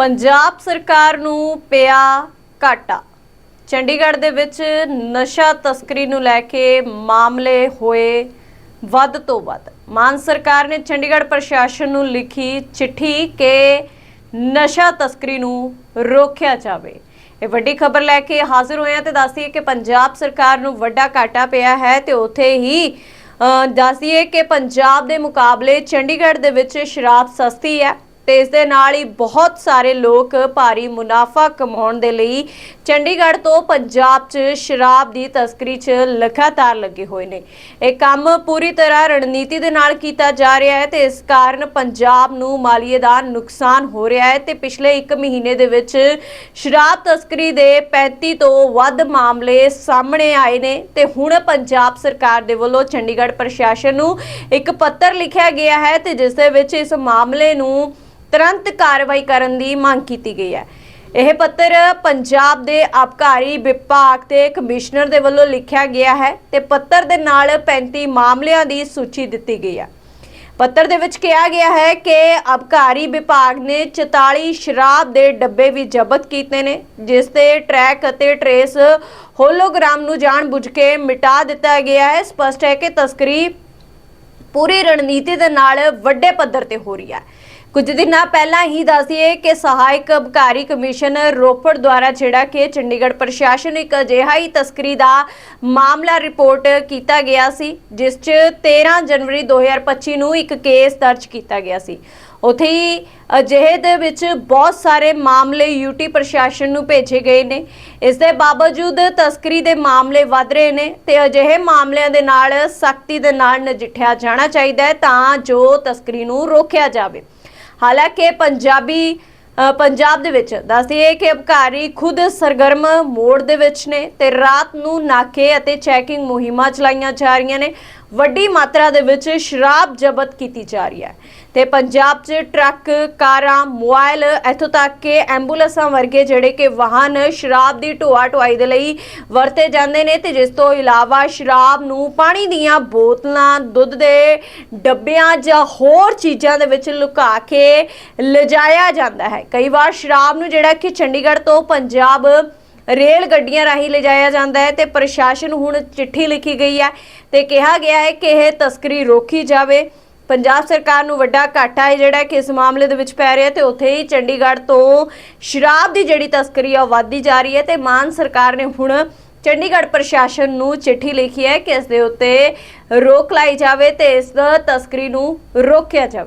ਪੰਜਾਬ ਸਰਕਾਰ ਨੂੰ ਪਿਆ ਘਾਟਾ। ਚੰਡੀਗੜ੍ਹ ਦੇ ਵਿੱਚ ਨਸ਼ਾ ਤਸਕਰੀ ਨੂੰ ਲੈ ਕੇ ਮਾਮਲੇ ਹੋਏ ਵੱਧ ਤੋਂ ਵੱਧ। ਮਾਨ ਸਰਕਾਰ ਨੇ ਚੰਡੀਗੜ੍ਹ ਪ੍ਰਸ਼ਾਸਨ ਨੂੰ ਲਿਖੀ ਚਿੱਠੀ ਕਿ ਨਸ਼ਾ ਤਸਕਰੀ ਨੂੰ ਰੋਕਿਆ ਜਾਵੇ। ਇਹ ਵੱਡੀ ਖਬਰ ਲੈ ਕੇ ਹਾਜ਼ਰ ਹੋਏ ਹਾਂ ਤੇ ਦੱਸਦੀਏ ਕਿ ਪੰਜਾਬ ਸਰਕਾਰ ਨੂੰ ਵੱਡਾ ਘਾਟਾ ਪਿਆ ਹੈ ਤੇ ਉੱਥੇ ਹੀ ਅ, ਦੱਸਦੀਏ ਕਿ ਪੰਜਾਬ ਦੇ ਮੁਕਾਬਲੇ ਚੰਡੀਗੜ੍ਹ ਦੇ ਵਿੱਚ ਸ਼ਰਾਬ ਸਸਤੀ ਹੈ। ਤੇ ਇਸ ਦੇ ਨਾਲ ਹੀ ਬਹੁਤ ਸਾਰੇ ਲੋਕ ਭਾਰੀ ਮੁਨਾਫਾ ਕਮਾਉਣ ਦੇ ਲਈ ਚੰਡੀਗੜ੍ਹ ਤੋਂ ਪੰਜਾਬ 'ਚ ਸ਼ਰਾਬ ਦੀ ਤਸਕਰੀ 'ਚ ਲਗਾਤਾਰ ਲੱਗੇ ਹੋਏ ਨੇ। ਇਹ ਕੰਮ ਪੂਰੀ ਤਰ੍ਹਾਂ ਰਣਨੀਤੀ ਦੇ ਨਾਲ ਕੀਤਾ ਜਾ ਰਿਹਾ ਹੈ ਤੇ ਇਸ ਕਾਰਨ ਪੰਜਾਬ ਨੂੰ ਮਾਲੀਏ ਦਾ ਨੁਕਸਾਨ ਹੋ ਰਿਹਾ ਹੈ ਤੇ ਪਿਛਲੇ 1 ਮਹੀਨੇ ਦੇ ਵਿੱਚ ਸ਼ਰਾਬ ਤਸਕਰੀ ਦੇ 35 ਤੋਂ ਵੱਧ ਮਾਮਲੇ ਸਾਹਮਣੇ ਆਏ ਨੇ ਤੇ ਹੁਣ ਪੰਜਾਬ ਸਰਕਾਰ ਦੇ ਵੱਲੋਂ ਚੰਡੀਗੜ੍ਹ ਪ੍ਰਸ਼ਾਸਨ ਨੂੰ ਇੱਕ ਪੱਤਰ ਲਿਖਿਆ ਗਿਆ ਹੈ ਤੇ ਜਿਸ ਦੇ ਵਿੱਚ ਇਸ ਮਾਮਲੇ ਨੂੰ ਤੁਰੰਤ ਕਾਰਵਾਈ ਕਰਨ ਦੀ ਮੰਗ ਕੀਤੀ ਗਈ ਹੈ। ਇਹ ਪੱਤਰ ਪੰਜਾਬ ਦੇ ਆਬਕਾਰੀ ਵਿਭਾਗ ਦੇ ਕਮਿਸ਼ਨਰ ਦੇ ਵੱਲੋਂ ਲਿਖਿਆ ਗਿਆ ਹੈ ਤੇ ਪੱਤਰ ਦੇ ਨਾਲ 35 ਮਾਮਲਿਆਂ ਦੀ ਸੂਚੀ ਦਿੱਤੀ ਗਈ ਹੈ। ਪੱਤਰ ਦੇ ਵਿੱਚ ਕਿਹਾ ਗਿਆ ਹੈ ਕਿ ਅਬਕਾਰੀ ਵਿਭਾਗ ਨੇ 44 ਸ਼ਰਾਬ ਦੇ ਡੱਬੇ ਵੀ ਜ਼ਬਤ ਕੀਤੇ ਨੇ, ਜਿਸ ਤੇ ਟਰੈਕ ਅਤੇ ਟਰੇਸ ਹੋਲੋਗ੍ਰਾਮ ਨੂੰ ਜਾਣਬੁੱਝ ਕੇ ਮਿਟਾ ਦਿੱਤਾ ਗਿਆ ਹੈ। ਸਪਸ਼ਟ ਹੈ ਕਿ ਤਸਕਰੀ ਪੂਰੀ ਰਣਨੀਤੀ ਦੇ ਨਾਲ ਵੱਡੇ ਪੱਧਰ ਤੇ ਹੋ ਰਹੀ ਹੈ। ਕੁਝ ਦਿਨਾਂ ਪਹਿਲਾਂ ਹੀ ਦੱਸਿਏ ਕਿ ਸਹਾਇਕ ਅਬਕਾਰੀ ਕਮਿਸ਼ਨ ਰੋਪੜ ਦੁਆਰਾ ਜਿਹੜਾ ਕਿ ਚੰਡੀਗੜ੍ਹ ਪ੍ਰਸ਼ਾਸਨ ਇੱਕ ਅਜਿਹਾ ਹੀ ਤਸਕਰੀ ਦਾ ਮਾਮਲਾ ਰਿਪੋਰਟ ਕੀਤਾ ਗਿਆ ਸੀ, ਜਿਸ 'ਚ 13 ਜਨਵਰੀ 2025 ਨੂੰ ਇੱਕ ਕੇਸ ਦਰਜ ਕੀਤਾ ਗਿਆ ਸੀ। ਉੱਥੇ ਹੀ ਅਜਿਹੇ ਦੇ ਵਿੱਚ ਬਹੁਤ ਸਾਰੇ ਮਾਮਲੇ ਯੂਟੀ ਪ੍ਰਸ਼ਾਸਨ ਨੂੰ ਭੇਜੇ ਗਏ ਨੇ। ਇਸ ਦੇ ਬਾਵਜੂਦ ਤਸਕਰੀ ਦੇ ਮਾਮਲੇ ਵਧ ਰਹੇ ਨੇ ਤੇ ਅਜਿਹੇ ਮਾਮਲਿਆਂ ਦੇ ਨਾਲ ਸਖਤੀ ਦੇ ਨਾਲ ਨਜਿੱਠਿਆ ਜਾਣਾ ਚਾਹੀਦਾ ਹੈ ਤਾਂ ਜੋ ਤਸਕਰੀ ਨੂੰ ਰੋਕਿਆ ਜਾਵੇ। ਹਾਲਾਂਕਿ ਪੰਜਾਬੀ ਅ, ਪੰਜਾਬ ਦੇ ਵਿੱਚ ਦੱਸਦੀਏ ਕਿ ਅਬਕਾਰੀ ਖੁਦ ਸਰਗਰਮ ਮੋੜ ਦੇ ਵਿੱਚ ਨੇ ਤੇ ਰਾਤ ਨੂੰ ਨਾਕੇ ਅਤੇ ਚੈਕਿੰਗ ਮੁਹਿੰਮਾਂ ਚਲਾਈਆਂ ਜਾ ਰਹੀਆਂ ਨੇ। ਵੱਡੀ ਮਾਤਰਾ ਦੇ ਵਿੱਚ ਸ਼ਰਾਬ ਜ਼ਬਤ ਕੀਤੀ ਜਾ ਰਹੀ ਹੈ। ਤੇ ਪੰਜਾਬ 'ਚ ਟਰੱਕ, ਕਾਰਾਂ, ਮੋਬਾਈਲ, ਇੱਥੋਂ ਤੱਕ ਕਿ ਐਂਬੂਲੈਂਸਾਂ ਵਰਗੇ ਜਿਹੜੇ ਕਿ ਵਾਹਨ ਸ਼ਰਾਬ ਦੀ ਢੋਆ ਢੁਆਈ ਦੇ ਲਈ ਵਰਤੇ ਜਾਂਦੇ ਨੇ ਤੇ ਜਿਸ ਤੋਂ ਇਲਾਵਾ ਸ਼ਰਾਬ ਨੂੰ ਪਾਣੀ ਦੀਆਂ ਬੋਤਲਾਂ, ਦੁੱਧ ਦੇ ਡੱਬਿਆਂ ਜਾਂ ਹੋਰ ਚੀਜ਼ਾਂ ਦੇ ਵਿੱਚ ਲੁਕਾ ਕੇ ਲਿਜਾਇਆ ਜਾਂਦਾ ਹੈ। ਕਈ ਵਾਰ ਸ਼ਰਾਬ ਨੂੰ ਜਿਹੜਾ ਕਿ ਚੰਡੀਗੜ੍ਹ ਤੋਂ ਪੰਜਾਬ ਰੇਲ ਗੱਡੀਆਂ ਰਾਹੀਂ ਲਿਜਾਇਆ ਜਾਂਦਾ ਹੈ ਤੇ ਪ੍ਰਸ਼ਾਸਨ ਹੁਣ ਚਿੱਠੀ ਲਿਖੀ ਗਈ ਹੈ ਤੇ ਕਿਹਾ ਗਿਆ ਹੈ ਕਿ ਇਹ ਤਸਕਰੀ ਰੋਕੀ ਜਾਵੇ। ਪੰਜਾਬ ਸਰਕਾਰ ਨੂੰ ਵੱਡਾ ਘਾਟਾ ਹੈ ਜਿਹੜਾ ਕਿ ਇਸ ਮਾਮਲੇ ਦੇ ਵਿੱਚ ਪੈ ਰਿਹਾ ਤੇ ਉੱਥੇ ਹੀ ਚੰਡੀਗੜ੍ਹ ਤੋਂ ਸ਼ਰਾਬ ਦੀ ਜਿਹੜੀ ਤਸਕਰੀ ਆ ਉਹ ਵੱਧਦੀ ਜਾ ਰਹੀ ਹੈ ਤੇ ਮਾਨ ਸਰਕਾਰ ਨੇ ਹੁਣ ਚੰਡੀਗੜ੍ਹ ਪ੍ਰਸ਼ਾਸਨ ਨੂੰ ਚਿੱਠੀ ਲਿਖੀ ਹੈ ਕਿ ਇਸ ਦੇ ਉੱਤੇ ਰੋਕ ਲਾਈ ਜਾਵੇ ਤੇ ਇਸ ਤਸਕਰੀ ਨੂੰ ਰੋਕਿਆ ਜਾਵੇ।